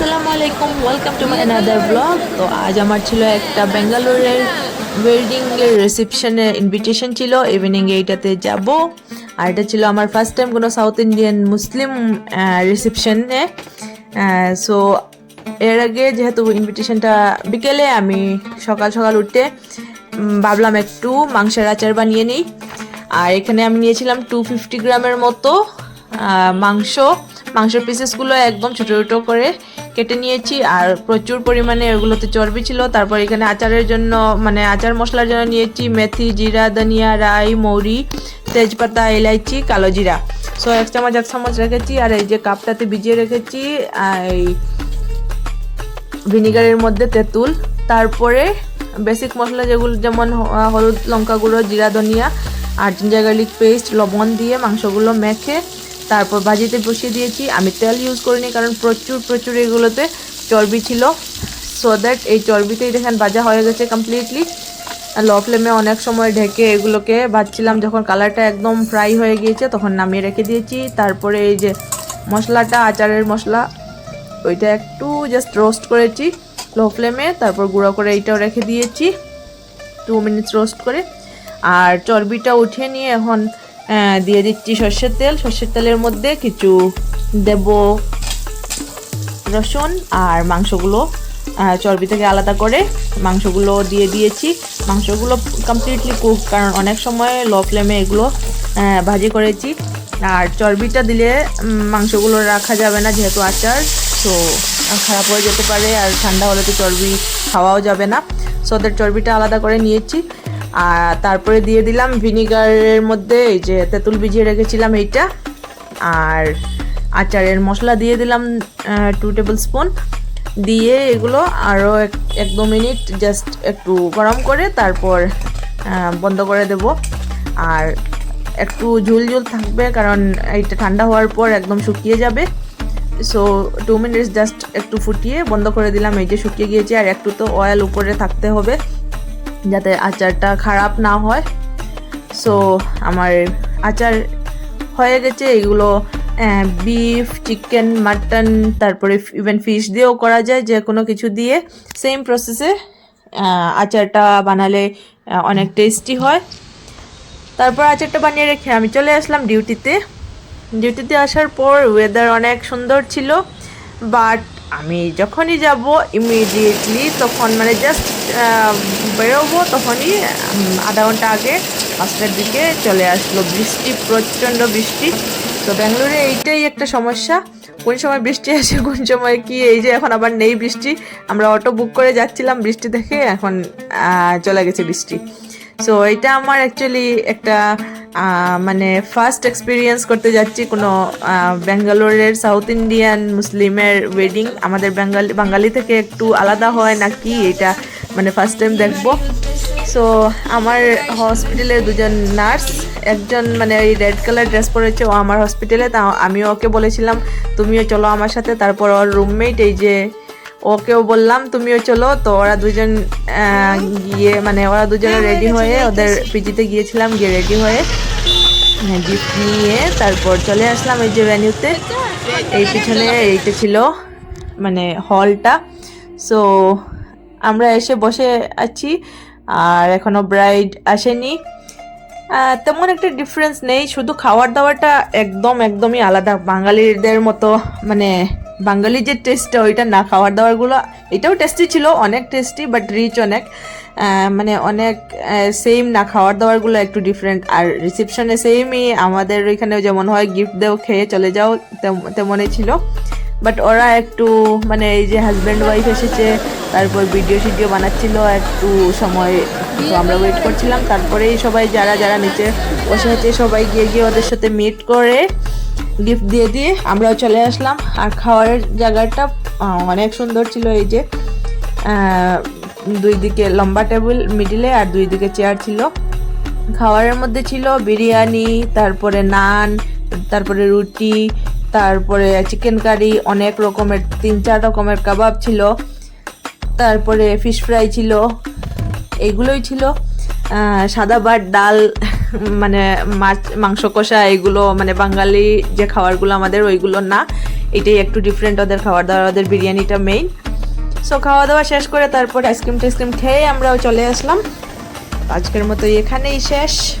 আসসালামু আলাইকুম welcome to my another blog তো আজ আমার ছিল একটা বেঙ্গালোরের ওয়েডিং এর রিসেপশনে ইনভিটেশন ছিল ইভিনিং এইটাতে যাব। আর এটা ছিল আমার ফার্স্ট টাইম কোনো সাউথ ইন্ডিয়ান মুসলিম রিসেপশনে সো এর আগে যেহেতু ইনভিটেশনটা বিকেলে, আমি সকাল সকাল উঠতে ভাবলাম একটু মাংসের আচার বানিয়ে নিই। আর এখানে আমি নিয়েছিলাম টু ফিফটি গ্রামের মতো মাংস। মাংসের পিসেসগুলো একদম ছোটো ছোটো করে কেটে নিয়েছি আর প্রচুর পরিমাণে ওগুলোতে চর্বি ছিল। তারপর এখানে আচারের জন্য মানে আচার মশলার জন্য নিয়েছি মেথি, জিরা, ধনিয়া, রাই, মৌরি, তেজপাতা, এলাইচি, কালো জিরা। সো এক চামচ এক চামচ রেখেছি আর এই যে কাপটাতে ভিজিয়ে রেখেছি এই ভিনিগারের মধ্যে তেঁতুল। তারপরে বেসিক মশলা যেগুলো যেমন হলুদ, লঙ্কা গুঁড়ো, জিরা, ধনিয়া আর জিঞ্জার গার্লিক পেস্ট, লবণ দিয়ে মাংসগুলো মেখে তারপর ভাজিতে বসিয়ে দিয়েছি। আমি তেল ইউজ করিনি কারণ প্রচুর প্রচুর এগুলোতে চর্বি ছিল। সো দ্যাট এই চর্বিতেই দেখেন ভাজা হয়ে গেছে কমপ্লিটলি লো ফ্লেমে অনেক সময় ঢেকে এগুলোকে ভাজছিলাম যখন কালারটা একদম ফ্রাই হয়ে গিয়েছে, তখন নামিয়ে রেখে দিয়েছি। তারপরে এই যে মশলাটা, আচারের মশলা, ওইটা একটু জাস্ট রোস্ট করেছি লো ফ্লেমে তারপর গুঁড়ো করে এইটাও রেখে দিয়েছি। টু মিনিটস রোস্ট করে। আর চর্বিটা উঠিয়ে নিয়ে এখন দিয়ে দিচ্ছি সর্ষের তেল। সর্ষের তেলের মধ্যে কিছু দেব রসুন আর মাংসগুলো চর্বি থেকে আলাদা করে মাংসগুলো দিয়ে দিয়েছি। মাংসগুলো কমপ্লিটলি কুক কারণ অনেক সময় লো ফ্লেমে এগুলো ভাজি করেছি। আর চর্বিটা দিলে মাংসগুলো রাখা যাবে না যেহেতু আচার, তো খারাপ হয়ে যেতে পারে আর ঠান্ডা হলে তো চর্বি খাওয়াও যাবে না। সো ওদের চর্বিটা আলাদা করে নিয়েছি। আর তারপরে দিয়ে দিলাম ভিনিগারের মধ্যে এই যে তেঁতুল ভিজিয়ে রেখেছিলাম এইটা। আর আচারের মশলা দিয়ে দিলাম টু টেবিল স্পুন দিয়ে এগুলো আরও এক দু মিনিট জাস্ট একটু গরম করে তারপর বন্ধ করে দেব। আর একটু ঝুল ঝুল থাকবে কারণ এইটা ঠান্ডা হওয়ার পর একদম শুকিয়ে যাবে। সো টু মিনিটস জাস্ট একটু ফুটিয়ে বন্ধ করে দিলাম। এই যে শুকিয়ে গিয়েছে আর একটু তো অয়েল উপরে থাকতে হবে। যাতে আচারটা খারাপ না হয়। সো আমার আচার হয়ে গেছে। এগুলো বিফ চিকেন মাটন তারপরে ইভেন ফিশ দিয়েও করা যায় যে কোনো কিছু দিয়ে। সেম প্রসেসে আচারটা বানালে অনেক টেস্টি হয়। তারপর আচারটা বানিয়ে রেখে আমি চলে আসলাম ডিউটিতে ডিউটিতে আসার পর ওয়েদার অনেক সুন্দর ছিল বাট আমি যখনই যাব ইমিডিয়েটলি তখন মানে জাস্ট বেরোবো তখনই আধা ঘণ্টা আগে পাঁচটার দিকে চলে আসলো। বৃষ্টি, প্রচণ্ড বৃষ্টি। তো ব্যাঙ্গালোরে এইটাই একটা সমস্যা। কোন সময় বৃষ্টি আসে, কোন সময় কি, এই যে এখন আবার নেই বৃষ্টি। আমরা অটো বুক করে যাচ্ছিলাম বৃষ্টি দেখে, এখন চলে গেছে বৃষ্টি। সো এটা আমার অ্যাকচুয়ালি একটা মানে ফার্স্ট এক্সপিরিয়েন্স করতে যাচ্ছি কোনো ব্যাঙ্গালোরের সাউথ ইন্ডিয়ান মুসলিমের ওয়েডিং আমাদের বেঙ্গালি বাঙালি থেকে একটু আলাদা হয় নাকি? এটা মানে ফার্স্ট টাইম দেখব। সো আমার হসপিটালে দুজন নার্স একজন মানে ওই রেড কালার ড্রেস পরেছে, ও আমার হসপিটালে তা আমিও ওকে বলেছিলাম, তুমিও চলো আমার সাথে। তারপর ওর রুমমেট এই যে ওকেও বললাম তুমিও চলো। তো ওরা দুজন গিয়ে মানে ওরা দুজনে রেডি হয়ে ওদের পিজিতে গিয়েছিলাম গিয়ে রেডি হয়ে গিফট নিয়ে তারপর চলে আসলাম এই যে ভ্যানিউতে এই পিছনে এইটা ছিল মানে হলটা সো আমরা এসে বসে আছি আর এখনও ব্রাইড আসেনি। তেমন একটা ডিফারেন্স নেই শুধু খাওয়ার দাওয়াটা একদম একদমই আলাদা। বাঙালিদের মতো মানে বাঙালি যে টেস্টটা ওইটা না, খাওয়ার দাওয়ারগুলো, এটাও টেস্টি ছিল, অনেক টেস্টি বাট রিচ অনেক। মানে অনেক সেম না, খাওয়ার দাওয়ারগুলো একটু ডিফারেন্ট আর রিসেপশনে সেমই আমাদের ওইখানে যেমন হয় গিফট দেও, খেয়ে চলে যাও, তেম- তেমনই ছিল। বাট ওরা একটু মানে এই যে হাজব্যান্ড ওয়াইফ এসেছে, তারপর ভিডিও শিডিও বানাচ্ছিল, একটু সময় তো আমরা ওয়েট করছিলাম। তারপরেই সবাই, যারা যারা নিচে বসে আছে, সবাই গিয়ে গিয়ে ওদের সাথে মিট করে গিফট দিয়ে দিয়ে আমরাও চলে আসলাম। আর খাওয়ার জায়গাটা অনেক সুন্দর ছিল এই যে দুই দিকে লম্বা টেবিল মিডিলে আর দুই দিকে চেয়ার ছিল। খাওয়ারের মধ্যে ছিল বিরিয়ানি, তারপরে নান, তারপরে রুটি, তারপরে চিকেন কারি, অনেক রকমের, তিন চার রকমের কাবাব ছিল। তারপরে ফিশ ফ্রাই ছিল, এগুলোই ছিল। সাদা ভাত, ডাল মানে মাছ, মাংস কষা এইগুলো মানে বাঙালি যে খাবারগুলো আমাদের, ওইগুলো না। এটাই একটু ডিফারেন্ট ওদের খাবার দাবার, ওদের বিরিয়ানিটা মেইন সো খাওয়া দাওয়া শেষ করে তারপর আইসক্রিম টাইসক্রিম খেয়ে আমরাও চলে আসলাম। আজকের মতো এখানেই শেষ।